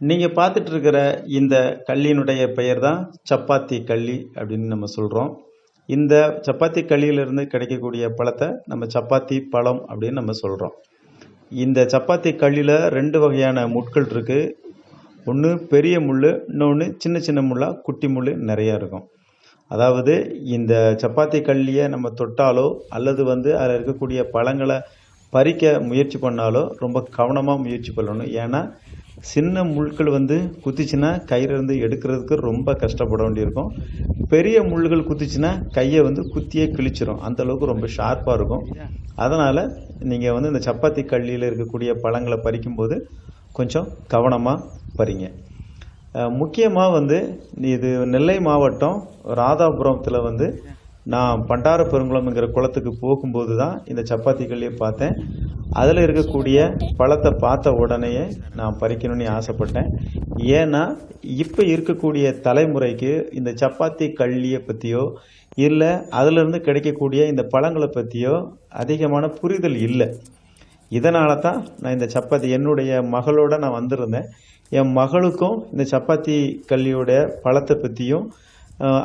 நீங்கள் பார்த்துட்டு இருக்கிற இந்த கல்லினுடைய பெயர் தான் சப்பாத்தி கள்ளி அப்படின்னு நம்ம சொல்கிறோம் இந்த சப்பாத்தி கள்ளியிலிருந்து கிடைக்கக்கூடிய பழத்தை நம்ம சப்பாத்தி பழம் அப்படின்னு நம்ம சொல்கிறோம் இந்த சப்பாத்தி கள்ளியில் ரெண்டு வகையான முட்கள் இருக்குது ஒன்று பெரிய முள் இன்னொன்று சின்ன சின்ன முள்ளாக குட்டி முள் நிறையா இருக்கும். அதாவது இந்த சப்பாத்தி கள்ளியை நம்ம தொட்டாலோ அல்லது வந்து அதில் இருக்கக்கூடிய பழங்களை பறிக்க முயற்சி பண்ணாலோ ரொம்ப கவனமாக முயற்சி பண்ணணும். ஏன்னா சின்ன முள்கள் வந்து குத்திச்சுன்னா கையிலேருந்து எடுக்கிறதுக்கு ரொம்ப கஷ்டப்பட வேண்டியிருக்கும். பெரிய முள்கள் குத்திச்சுன்னா கையை வந்து குத்தியே கிழிச்சிரும். அந்தளவுக்கு ரொம்ப ஷார்ப்பாக இருக்கும். அதனால் நீங்கள் வந்து இந்த சப்பாத்தி கள்ளியில் இருக்கக்கூடிய பழங்களை பறிக்கும்போது கொஞ்சம் கவனமாக பறிங்க. முக்கியமாக வந்து இது நெல்லை மாவட்டம் ராதாபுரத்தில் வந்து நான் பண்டார பெருங்குளம்ங்கிற குளத்துக்கு போகும்போது தான் இந்த சப்பாத்தி கள்ளியை பார்த்தேன். அதில் இருக்கக்கூடிய பழத்தை பார்த்த உடனேயே நான் பறிக்கணும்னு ஆசைப்பட்டேன். ஏன்னா இப்போ இருக்கக்கூடிய தலைமுறைக்கு இந்த சப்பாத்தி கள்ளியை பற்றியோ இல்லை அதிலிருந்து கிடைக்கக்கூடிய இந்த பழங்களை பற்றியோ அதிகமான புரிதல் இல்லை. இதனால தான் நான் இந்த சப்பாத்தி என்னுடைய மகளோட நான் வந்திருந்தேன். என் மகளுக்கும் இந்த சப்பாத்தி கல்லியோட பழத்தை பற்றியும்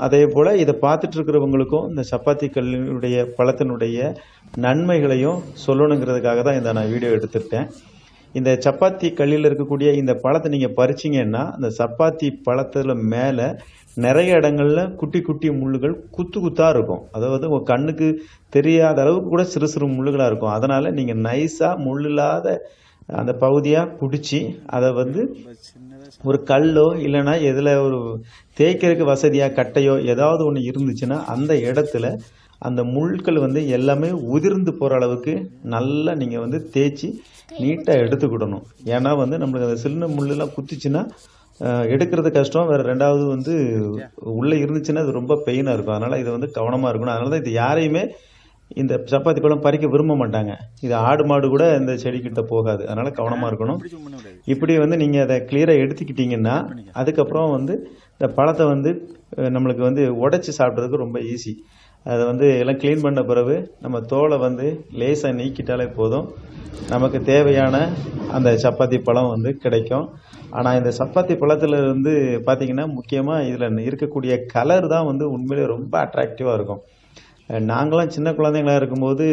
அதே போல் இதை பார்த்துட்டு இருக்கிறவங்களுக்கும் இந்த சப்பாத்தி கல்லினுடைய பழத்தினுடைய நன்மைகளையும் சொல்லணுங்கிறதுக்காக தான் இந்த நான் வீடியோ எடுத்துட்டேன் இந்த சப்பாத்தி கல்லில் இருக்கக்கூடிய இந்த பழத்தை நீங்கள் பறிச்சிங்கன்னா அந்த சப்பாத்தி பழத்தில் மேலே நிறைய இடங்கள்ல குட்டி குட்டி முள்ளுகள் குத்து குத்தாக இருக்கும். அதாவது உங்கள் கண்ணுக்கு தெரியாத அளவுக்கு கூட சிறு சிறு முள்ளுகளாக இருக்கும். அதனால் நீங்கள் நைஸாக முள் இல்லாத அந்த பகுதியாக பிடிச்சி அதை வந்து ஒரு கல்லோ இல்லைன்னா எதில் ஒரு தேய்க்கிறதுக்கு வசதியாக கட்டையோ ஏதாவது ஒன்று இருந்துச்சுன்னா அந்த இடத்துல அந்த முள்கள் வந்து எல்லாமே உதிர்ந்து போகிற அளவுக்கு நல்லா நீங்கள் வந்து தேய்ச்சி நீட்டாக எடுத்துக்கிடணும். ஏன்னா வந்து நம்மளுக்கு அந்த சின்ன முள்ளெல்லாம் குத்திச்சுன்னா எடுக்கிறது கஷ்டம். வேறு ரெண்டாவது வந்து உள்ளே இருந்துச்சுன்னா அது ரொம்ப பெயினாக இருக்கும். அதனால் இதை வந்து கவனமாக இருக்கணும். அதனால தான் இது யாரையுமே இந்த சப்பாத்தி பழம் பறிக்க விரும்ப மாட்டாங்க. இது ஆடு மாடு கூட இந்த செடிக்கிட்ட போகாது. அதனால் கவனமாக இருக்கணும். இப்படி வந்து நீங்கள் அதை கிளியராக எடுத்துக்கிட்டீங்கன்னா அதுக்கப்புறம் வந்து இந்த பழத்தை வந்து நம்மளுக்கு வந்து உடைச்சி சாப்பிட்றதுக்கு ரொம்ப ஈஸி அதை வந்து எல்லாம் க்ளீன் பண்ண பிறகு நம்ம தோலை வந்து லேசாக நீக்கிட்டாலே போதும். நமக்கு தேவையான அந்த சப்பாத்தி பழம் வந்து கிடைக்கும். ஆனால் இந்த சப்பாத்தி பழத்தில் வந்து பார்த்திங்கன்னா முக்கியமாக இதில் இருக்கக்கூடிய கலர் தான் வந்து உண்மையிலே ரொம்ப அட்ராக்டிவாக இருக்கும். நாங்களாம் சின்ன குழந்தைங்களா இருக்கும்போது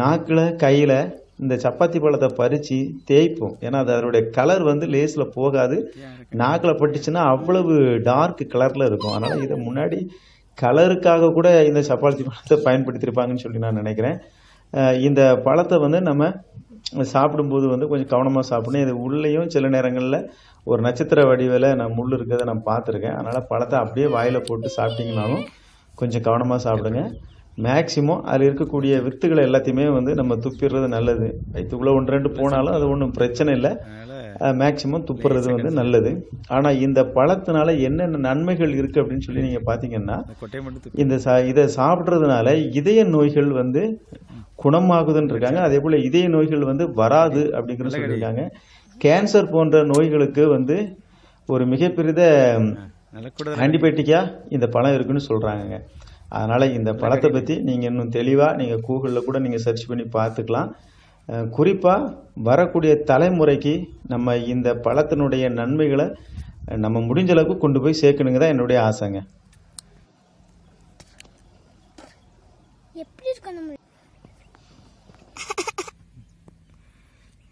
நாக்கில் கையில் இந்த சப்பாத்தி பழத்தை பறித்து தேய்ப்போம். ஏன்னா அது அதனுடைய கலர் வந்து லேஸில் போகாது. நாக்கில் பட்டுச்சுன்னா அவ்வளவு டார்க் கலரில் இருக்கும். அதனால் இதை முன்னாடி கலருக்காக கூட இந்த சப்பாத்தி பழத்தை பயன்படுத்தியிருப்பாங்கன்னு சொல்லி நான் நினைக்கிறேன். இந்த பழத்தை வந்து நம்ம சாப்பிடும்போது வந்து கொஞ்சம் கவனமாக சாப்பிடணும். இது உள்ளேயும் சில நேரங்களில் ஒரு நட்சத்திர வடிவில் நான் முள் இருக்கிறத நான் பார்த்துருக்கேன். அதனால் பழத்தை அப்படியே வாயில் போட்டு சாப்பிட்டீங்கனாலும் கொஞ்சம் கவனமாக சாப்பிடுங்க. மேக்சிமம் அதில் இருக்கக்கூடிய வித்துகளை எல்லாத்தையுமே வந்து நம்ம துப்பிடுறது நல்லது. வயிற்றுக்குள்ளே ஒன்று ரெண்டு போனாலும் அது ஒன்றும் பிரச்சனை இல்லை. மேக்சிமம் துப்புறது வந்து நல்லது. ஆனால் இந்த பழத்தினால என்னென்ன நன்மைகள் இருக்குது அப்படின்னு சொல்லி நீங்கள் பார்த்தீங்கன்னா இந்த சா இதை சாப்பிட்றதுனால இதய நோய்கள் வந்து குணமாகுதுன்னு இருக்காங்க. அதே போல் இதய நோய்கள் வந்து வராது அப்படிங்கிற சொல்லியிருக்காங்க. கேன்சர் போன்ற நோய்களுக்கு வந்து ஒரு மிகப்பெரிய ஆன்டிபயோட்டிக்காக இந்த பழம் இருக்குன்னு சொல்கிறாங்க அதனால் இந்த பழத்தை பற்றி நீங்கள் இன்னும் தெளிவாக நீங்கள் கூகுளில் கூட நீங்கள் சர்ச் பண்ணி பார்த்துக்கலாம். குறிப்பாக வரக்கூடிய தலைமுறைக்கு நம்ம இந்த பழத்தினுடைய நன்மைகளை நம்ம முடிஞ்ச அளவுக்கு கொண்டு போய் சேர்க்கணுங்க தான் என்னுடைய ஆசைங்க. எப்படி இருக்கும் நம்ம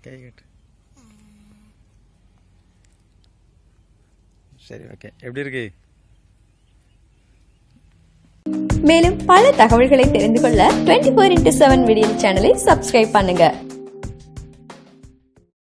கை கட்டு சரி ஓகே எப்படி இருக்கு? மேலும் பல தகவல்களை தெரிந்து கொள்ள twenty four into seven video சேனலை சப்ஸ்கிரைப் பண்ணுங்க.